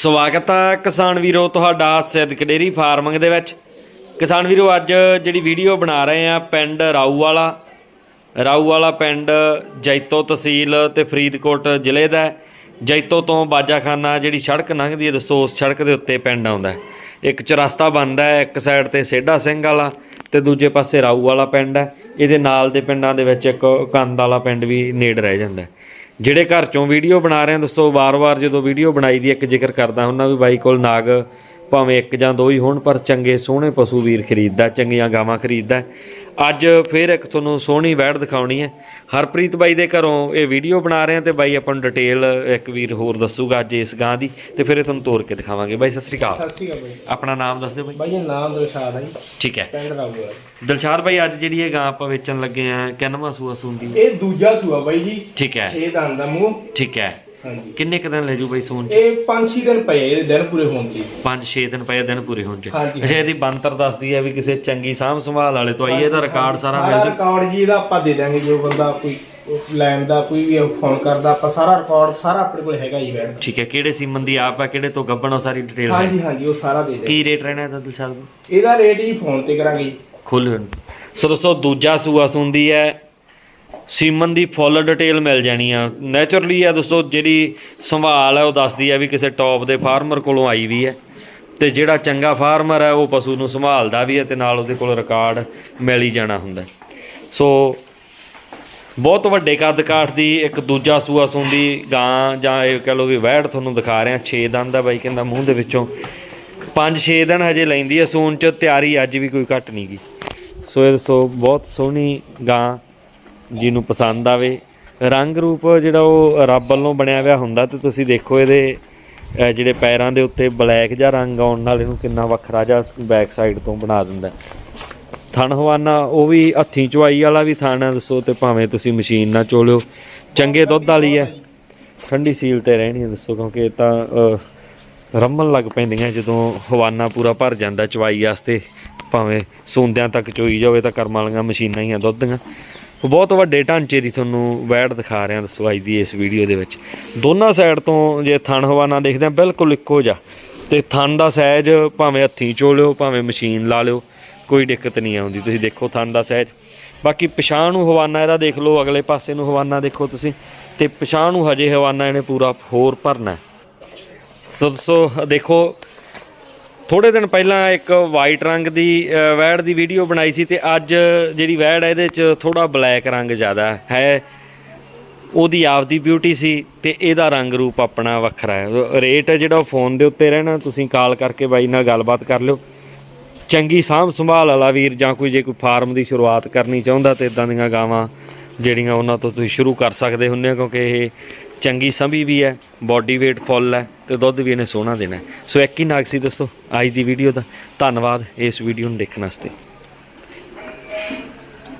ਸਵਾਗਤ ਹੈ ਕਿਸਾਨ ਵੀਰੋ, ਤੁਹਾਡਾ ਸਿੱਧਕ ਡੇਰੀ ਫਾਰਮਿੰਗ ਦੇ ਵਿੱਚ। ਕਿਸਾਨ ਵੀਰੋ, ਅੱਜ ਜਿਹੜੀ ਵੀਡੀਓ ਬਣਾ ਰਹੇ ਆ ਪਿੰਡ ਰਾਊ ਵਾਲਾ। ਰਾਊ ਵਾਲਾ ਪਿੰਡ ਜੈਤੋ ਤਹਿਸੀਲ ਤੇ ਫਰੀਦਕੋਟ ਜ਼ਿਲ੍ਹੇ ਦਾ ਜੈਤੋ ਤੋਂ ਬਾਜਾਖਾਨਾ ਜਿਹੜੀ ਸੜਕ ਲੰਘਦੀ ਹੈ, ਦੱਸੋ ਉਸ ਸੜਕ ਦੇ ਉੱਤੇ ਪਿੰਡ ਆਉਂਦਾ ਇੱਕ ਚਰਸਤਾ ਬਣਦਾ ਹੈ, ਇੱਕ ਸਾਈਡ ਤੇ ਸੇਢਾ ਸਿੰਘ ਵਾਲਾ ਤੇ ਦੂਜੇ ਪਾਸੇ ਰਾਊ ਵਾਲਾ ਪਿੰਡ ਹੈ। ਇਹਦੇ ਨਾਲ ਦੇ ਪਿੰਡਾਂ ਦੇ ਵਿੱਚ ਇੱਕ ਕੰਦ ਵਾਲਾ ਪਿੰਡ ਵੀ ਨੇੜ ਰਹਿ ਜਾਂਦਾ ਹੈ। ਜਿਹੜੇ ਘਰ ਚੋਂ ਵੀਡੀਓ ਬਣਾ ਰਹੇ ਆ ਦੱਸੋ ਵਾਰ-ਵਾਰ ਜਦੋਂ ਵੀਡੀਓ ਬਣਾਈ ਦੀ ਇੱਕ ਜ਼ਿਕਰ ਕਰਦਾ ਹੁੰਦਾ ਵੀ ਬਾਈ ਕੋਲ ਨਾਗ ਭਾਵੇਂ ਇੱਕ ਜਾਂ ਦੋ ਹੀ ਹੋਣ, ਪਰ ਚੰਗੇ ਸੋਹਣੇ ਪਸ਼ੂ ਵੀਰ ਖਰੀਦਦਾ, ਚੰਗੀਆਂ ਗਾਵਾਂ ਖਰੀਦਦਾ। ਅੱਜ ਫੇਰ ਇੱਕ ਤੁਹਾਨੂੰ ਸੋਹਣੀ ਵੈੜ ਦਿਖਾਉਣੀ ਹੈ। ਹਰਪ੍ਰੀਤ ਬਾਈ ਦੇ ਘਰੋਂ ਇਹ ਵੀਡੀਓ ਬਣਾ ਰਹੇ ਆ ਤੇ ਬਾਈ ਆਪਾਂ ਨੂੰ ਡਿਟੇਲ ਇੱਕ ਵੀਰ ਹੋਰ ਦੱਸੂਗਾ ਅੱਜ ਇਸ ਗਾਂ ਦੀ ਤੇ ਫਿਰ ਇਹ ਤੁਹਾਨੂੰ ਤੋਰ ਕੇ ਦਿਖਾਵਾਂਗੇ। ਬਾਈ ਸਤਿ ਸ੍ਰੀ ਅਕਾਲ। ਸਤਿ ਸ਼੍ਰੀ ਅਕਾਲ ਬਾਈ। ਆਪਣਾ ਨਾਮ ਦੱਸ ਦਿਓ ਬਾਈ। ਬਾਈ ਇਹ ਨਾਮ ਦਿਲਸ਼ਾਦ ਹੈ ਠੀਕ ਹੈ। ਪਿੰਡ ਰਾਊਗਾ ਦਿਲਸ਼ਾਦ ਬਾਈ ਅੱਜ ਜਿਹੜੀ ਇਹ ਗਾਂ ਆਪਾਂ ਵੇਚਣ ਲੱਗੇ ਆ ਕਿੰਨਵਾਂ ਸੂਆ ਸੂੰਦੀ? ਇਹ ਦੂਜਾ ਸੂਆ ਬਾਈ ਜੀ। ਠੀਕ ਹੈ। 6 ਦੰਦ ਦਾ ਮੂੰਹ। ਠੀਕ ਹੈ। ਹਾਂਜੀ। ਕਿੰਨੇ ਕੁ ਦਿਨ ਲੈ ਜੂ ਬਾਈ ਸੂਣ ਚ? ਇਹ 5-6 ਦਿਨ ਪਏ ਇਹਦੇ ਦਿਨ ਪੂਰੇ ਹੋਣ ਚ 5-6 ਦਿਨ ਪਏ ਦਿਨ ਪੂਰੇ ਹੋਣ ਚ। ਹਾਂਜੀ। ਅੱਛਾ ਇਹਦੀ ਬੰਤਰ ਦੱਸਦੀ ਹੈ ਵੀ ਕਿਸੇ ਚੰਗੀ ਸਾਂਭ ਸੰਭਾਲ ਵਾਲੇ ਤੋਂ ਆਈ ਇਹਦਾ ਰਿਕਾਰਡ ਸਾਰਾ ਮਿਲ ਜੂ। ਰਿਕਾਰਡ ਜੀ ਇਹਦਾ ਆਪਾਂ ਦੇ ਦਾਂਗੇ ਜੋ ਬੰਦਾ ਕੋਈ ਲੈਣ ਦਾ ਕੋਈ ਵੀ ਫੋਨ ਕਰਦਾ ਆਪਾਂ ਸਾਰਾ ਰਿਕਾਰਡ ਸਾਰਾ ਆਪਣੇ ਕੋਲ ਹੈਗਾ ਜੀ ਬੈਠ ਠੀਕ ਹੈ ਕਿਹੜੇ ਸੀਮਨ ਦੀ ਆਪ ਹੈ ਕਿਹੜੇ ਤੋਂ ਗੱਬਣ ਉਹ ਸਾਰੀ ਡਿਟੇਲ ਹੈ। ਹਾਂਜੀ ਹਾਂਜੀ ਉਹ ਸਾਰਾ ਦੇ ਦੇ ਕੀ ਰੇਟ ਰਹਿਣਾ ਇਹਦਾ ਦਿਲਸ਼ਾਦ? ਇਹਦਾ ਰੇਟ ਜੀ ਫੋਨ ਤੇ ਕਰਾਂਗੇ ਜੀ। ਖੁੱਲ ਸੋ ਦੋਸਤੋ ਦੂਜਾ ਸੂਆ ਸੁੰਦੀ ਹੈ ਸੀਮਨ ਦੀ ਫੁੱਲ ਡਿਟੇਲ ਮਿਲ ਜਾਣੀ ਆ। ਨੇਚਰਲੀ ਆ ਦੋਸਤੋ, ਜਿਹੜੀ ਸੰਭਾਲ ਹੈ ਉਹ ਦੱਸਦੀ ਹੈ ਵੀ ਕਿਸੇ ਟੌਪ ਦੇ ਫਾਰਮਰ ਕੋਲੋਂ ਆਈ ਵੀ ਹੈ। ਤੇ ਜਿਹੜਾ ਚੰਗਾ ਫਾਰਮਰ ਹੈ ਉਹ ਪਸ਼ੂ ਨੂੰ ਸੰਭਾਲਦਾ ਵੀ ਹੈ ਤੇ ਨਾਲ ਉਹਦੇ ਕੋਲ ਰਿਕਾਰਡ ਮਿਲ ਹੀ ਜਾਣਾ ਹੁੰਦਾ। ਸੋ ਬਹੁਤ ਵੱਡੇ ਕੱਦ ਕਾਠ ਦੀ ਇੱਕ ਦੂਜਾ ਸੂਆ ਸੁੰਦੀ ਗਾਂ, ਜਾਂ ਇਹ ਕਹ ਲਓ ਵੀ ਵਹਿੜ ਤੁਹਾਨੂੰ ਦਿਖਾ ਰਿਹਾ 6 ਦੰਦ ਦਾ ਬਾਈ, ਕਹਿੰਦਾ ਮੂੰਹ ਦੇ ਵਿੱਚੋਂ। 5-6 ਦਿਨ ਹਜੇ ਲੈਂਦੀ ਹੈ ਸੂਣ ਚ, ਤਿਆਰੀ ਅੱਜ ਵੀ ਕੋਈ ਘੱਟ ਨਹੀਂ ਗੀ ਸੋ ਇਹ ਸੋ ਬਹੁਤ ਸੋਹਣੀ ਗਾਂ ਜਿਹਨੂੰ ਪਸੰਦ ਆਵੇ। ਰੰਗ ਰੂਪ ਜਿਹੜਾ ਉਹ ਰੱਬ ਵੱਲੋਂ ਬਣਿਆ ਹੋਇਆ ਹੁੰਦਾ ਤੇ ਤੁਸੀਂ ਦੇਖੋ ਇਹਦੇ ਜਿਹੜੇ ਪੈਰਾਂ ਦੇ ਉੱਤੇ ਬਲੈਕ ਜਾਂ ਰੰਗ ਆਉਣ ਨਾਲ ਇਹਨੂੰ ਕਿੰਨਾ ਵੱਖਰਾ ਜਿਹਾ ਬੈਕ ਸਾਈਡ ਤੋਂ ਬਣਾ ਦਿੰਦਾ ਥਣ ਹਵਾਨਾ, ਉਹ ਵੀ ਹੱਥੀਂ ਚੁਆਈ ਵਾਲਾ ਵੀ ਥਣ ਹੈ, ਦੱਸੋ ਤੇ ਭਾਵੇਂ ਤੁਸੀਂ ਮਸ਼ੀਨ ਨਾਲ ਚੋਲਿਓ। ਚੰਗੇ ਦੁੱਧ ਵਾਲੀ ਹੈ। ਠੰਡੀ ਸੀਲ ਤੇ ਰਹਿਣੀ ਹੈ, ਦੱਸੋ, ਕਿਉਂਕਿ ਇਹ ਤਾਂ ਰੰਮਣ ਲੱਗ ਪੈਂਦੀਆਂ ਜਦੋਂ ਹਵਾਨਾ ਪੂਰਾ ਭਰ ਜਾਂਦਾ ਚਵਾਈ ਵਾਸਤੇ। ਭਾਵੇਂ ਸੌਂਦਿਆਂ ਤੱਕ ਚੋਈ ਜਾਵੇ ਤਾਂ ਕਰਮ ਵਾਲੀਆਂ ਮਸ਼ੀਨਾਂ ਹੀ ਆ ਦੁੱਧ ਦੀਆਂ। ਬਹੁਤ ਵੱਡੇ ਢਾਂਚੇ ਦੀ ਤੁਹਾਨੂੰ ਵੈੜ ਦਿਖਾ ਰਿਹਾ ਦੱਸੋ ਅੱਜ ਦੀ ਇਸ ਵੀਡੀਓ ਦੇ ਵਿੱਚ। ਦੋਨਾਂ ਸਾਈਡ ਤੋਂ ਜੇ ਥਣ ਹਵਾਨਾ ਦੇਖਦੇ ਆ ਬਿਲਕੁਲ ਇੱਕੋ ਜਿਹਾ। ਤੇ ਥਣ ਦਾ ਸਾਈਜ਼ ਭਾਵੇਂ ਹੱਥੀਂ ਚੋ ਲਿਓ ਭਾਵੇਂ ਮਸ਼ੀਨ ਲਾ ਲਿਓ, ਕੋਈ ਦਿੱਕਤ ਨਹੀਂ ਆਉਂਦੀ। ਤੁਸੀਂ ਦੇਖੋ ਥਣ ਦਾ ਸਾਈਜ਼ ਬਾਕੀ ਪਛਾਣ ਨੂੰ ਹਵਾਨਾ ਇਹਦਾ ਦੇਖ ਲਓ, ਅਗਲੇ ਪਾਸੇ ਨੂੰ ਹਵਾਨਾ ਦੇਖੋ ਤੁਸੀਂ। ਤੇ ਪਛਾਣ ਨੂੰ ਹਜੇ ਹਵਾਨਾ ਇਹਨੇ ਪੂਰਾ ਹੋਰ ਭਰਨਾ ਸੋ ਸੋ ਦੇਖੋ ਥੋੜੇ ਦਿਨ ਪਹਿਲਾਂ ਇੱਕ ਵਾਈਟ ਰੰਗ ਦੀ ਅ, ਵੈੜ ਦੀ ਵੀਡੀਓ ਬਣਾਈ ਸੀ ਤੇ ਅੱਜ ਜਿਹੜੀ ਵੈੜ ਹੈ ਇਹਦੇ 'ਚ ਥੋੜਾ ਬਲੈਕ ਰੰਗ ਜ਼ਿਆਦਾ ਹੈ। ਉਹਦੀ ਆਪਦੀ ਬਿਊਟੀ ਸੀ ਤੇ ਇਹਦਾ ਰੰਗ ਰੂਪ ਆਪਣਾ ਵੱਖਰਾ ਹੈ। ਰੇਟ ਜਿਹੜਾ ਉਹ ਫੋਨ ਦੇ ਉੱਤੇ ਰਹਿਣਾ ਤੁਸੀਂ ਕਾਲ ਕਰਕੇ ਬਾਈ ਨਾਲ ਗੱਲਬਾਤ ਕਰ ਲਿਓ। ਚੰਗੀ ਸਾਂਭ ਸੰਭਾਲ ਵਾਲਾ ਵੀਰ ਜਾਂ ਕੋਈ ਜੇ ਕੋਈ ਫਾਰਮ ਦੀ ਸ਼ੁਰੂਆਤ ਕਰਨੀ ਚਾਹੁੰਦਾ ਤੇ ਇਦਾਂ ਦੀਆਂ ਗਾਵਾਂ ਜਿਹੜੀਆਂ ਉਹਨਾਂ ਤੋਂ ਤੁਸੀਂ ਸ਼ੁਰੂ ਕਰ ਸਕਦੇ ਹੁੰਦੇ ਹੋ ਕਿਉਂਕਿ ਇਹ ਚੰਗੀ ਸੰਭੀ ਵੀ ਹੈ ਬਾਡੀ weight ਫੁੱਲ ਹੈ ਤੇ ਦੁੱਧ ਵੀ ਇਹਨੇ ਸੋਹਣਾ ਦੇਣਾ ਸੋ ਇੱਕ ਹੀ ਨਾਗ ਸੀ ਦੋਸਤੋ, ਅੱਜ ਦੀ ਵੀਡੀਓ ਦਾ। ਧੰਨਵਾਦ ਇਸ ਵੀਡੀਓ ਨੂੰ ਦੇਖਣ ਵਾਸਤੇ।